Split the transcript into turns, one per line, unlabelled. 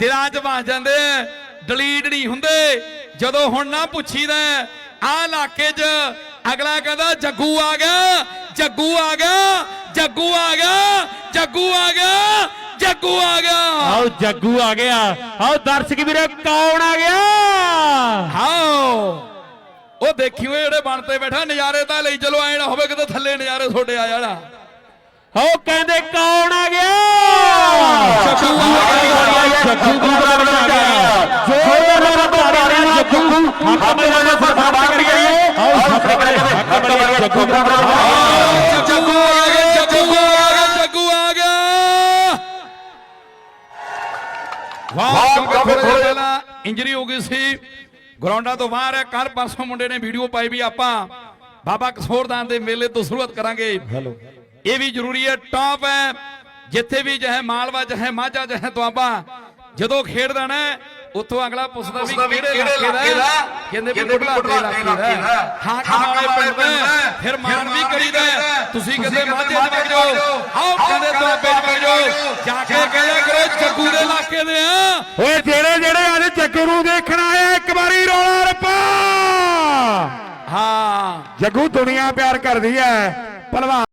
ਦਿਲਾਂ 'ਚ ਵਸ ਜਾਂਦੇ ਡਿਲੀਟ ਨਹੀਂ ਹੁੰਦੇ। ਜਦੋਂ ਹੁਣ ਨਾ ਪੁੱਛੀਦਾ ਆ ਇਲਾਕੇ 'ਚ ਅਗਲਾ ਕਹਿੰਦਾ ਜੱਗੂ ਆ ਗਿਆ ਜੱਗੂ ਆ ਗਿਆ ਜੱਗੂ ਆ ਗਿਆ ਜੱਗੂ ਆ ਗਿਆ ਜੱਗੂ ਆ ਗਿਆ।
ਆਓ ਜੱਗੂ ਆ ਗਿਆ। ਆਓ ਦਰਸ਼ਕ ਵੀਰੇ ਕੌਣ ਆ ਗਿਆ?
ਹਾਓ ਉਹ ਦੇਖਿਓ ਜਿਹੜੇ ਬਣ ਤੇ ਬੈਠਾ ਨਜ਼ਾਰੇ ਤਾਂ ਲਈ ਚਲੋ ਐ ਨਾ ਹੋਵੇ ਕਿਤੇ ਥੱਲੇ ਨਜ਼ਾਰੇ ਤੁਹਾਡੇ ਆ ਜਾਣਾ
ਆਓ ਕਹਿੰਦੇ ਕੌਣ ਆ ਗਿਆ
ਜੱਗੂ ਆ ਗਿਆ।
ਜੱਗੂ ਬਰਾਬਰ ਆ ਗਿਆ ਜ਼ੋਰ ਬਰਾਬਰ ਆ ਰਿਹਾ ਜੱਗੂ ਹੱਥ ਮੇਰੇ ਨਾਲ ਸਰਫਾ ਕਰੀਏ ਆਓ ਸਾਹਮਣੇ ਕਰੇ ਹੱਥ ਮੇਰੇ ਜੱਗੂ ਬਰਾਬਰ ਆ ਗਿਆ
ਜੱਗੂ ਆ ਗਿਆ ਜੱਗੂ ਆ ਗਿਆ ਜੱਗੂ ਆ ਗਿਆ ਵਾਹ ਕਿਉਂਕਿ ਥੋੜੇ ਦਿਨ ਪਹਿਲਾਂ ਇੰਜਰੀ ਹੋ ਗਈ ਸੀ। ਗਰਾਊਂਡਾਂ ਤੋਂ ਬਾਹਰ ਹੈ ਕੱਲ ਪਰਸੋਂ ਮੁੰਡੇ ਨੇ ਵੀਡੀਓ ਪਾਈ ਵੀ ਆਪਾਂ ਬਾਬਾ ਕਸੋਰਦਾਨ ਦੇ ਮੇਲੇ ਤੋਂ ਸ਼ੁਰੂਆਤ ਕਰਾਂਗੇ। ਇਹ ਵੀ ਜ਼ਰੂਰੀ ਹੈ ਟਾਪ ਹੈ। ਜਿੱਥੇ ਵੀ ਚਾਹੇ ਮਾਲਵਾ ਚਾਹੇ ਮਾਝਾ ਚਾਹੇ ਦੁਆਬਾ ਜਦੋਂ ਖੇਡਦਾ ਨਾ ਉੱਥੋਂ ਅਗਲਾ ਪੁੱਛਦਾ ਵੀ ਕਿਹੜੇ ਇਲਾਕੇ ਦਾ? ਕਹਿੰਦੇ ਵੀ ਬੁੱਢਲਾ ਦੇ। ਇਲਾਕੇ ਦਾ। ਹੈ। ਹਾਂ ਕਮਾਲੇ ਪਿੰਡ। ਫਿਰ ਮਾਨ ਵੀ ਕਰੀਦਾ। ਤੁਸੀਂ ਕਹਿੰਦੇ ਮਾਝੇ ਚ ਵਗ ਜਾਓ ਆਓ ਕਹਿੰਦੇ ਦੁਆਬੇ ਚ ਵਗ ਜਾਓ। ਜਾ ਕੇ ਕਹਿਆ ਕਰੋ ਜੱਗੂ ਦੇ ਇਲਾਕੇ ਦੇ। ਆ
ਓਏ ਜਿਹੜੇ ਜਿਹੜੇ ਅੱਜ ਜੱਗੂ ਨੂੰ ਦੇਖਣ ਆਏ ਇੱਕ ਵਾਰੀ ਰੋਲਾ ਰੱਪਾ।
ਹਾਂ।
ਜੱਗੂ ਦੁਨੀਆ ਪਿਆਰ ਕਰਦੀ ਹੈ। ਭਲਵਾਨ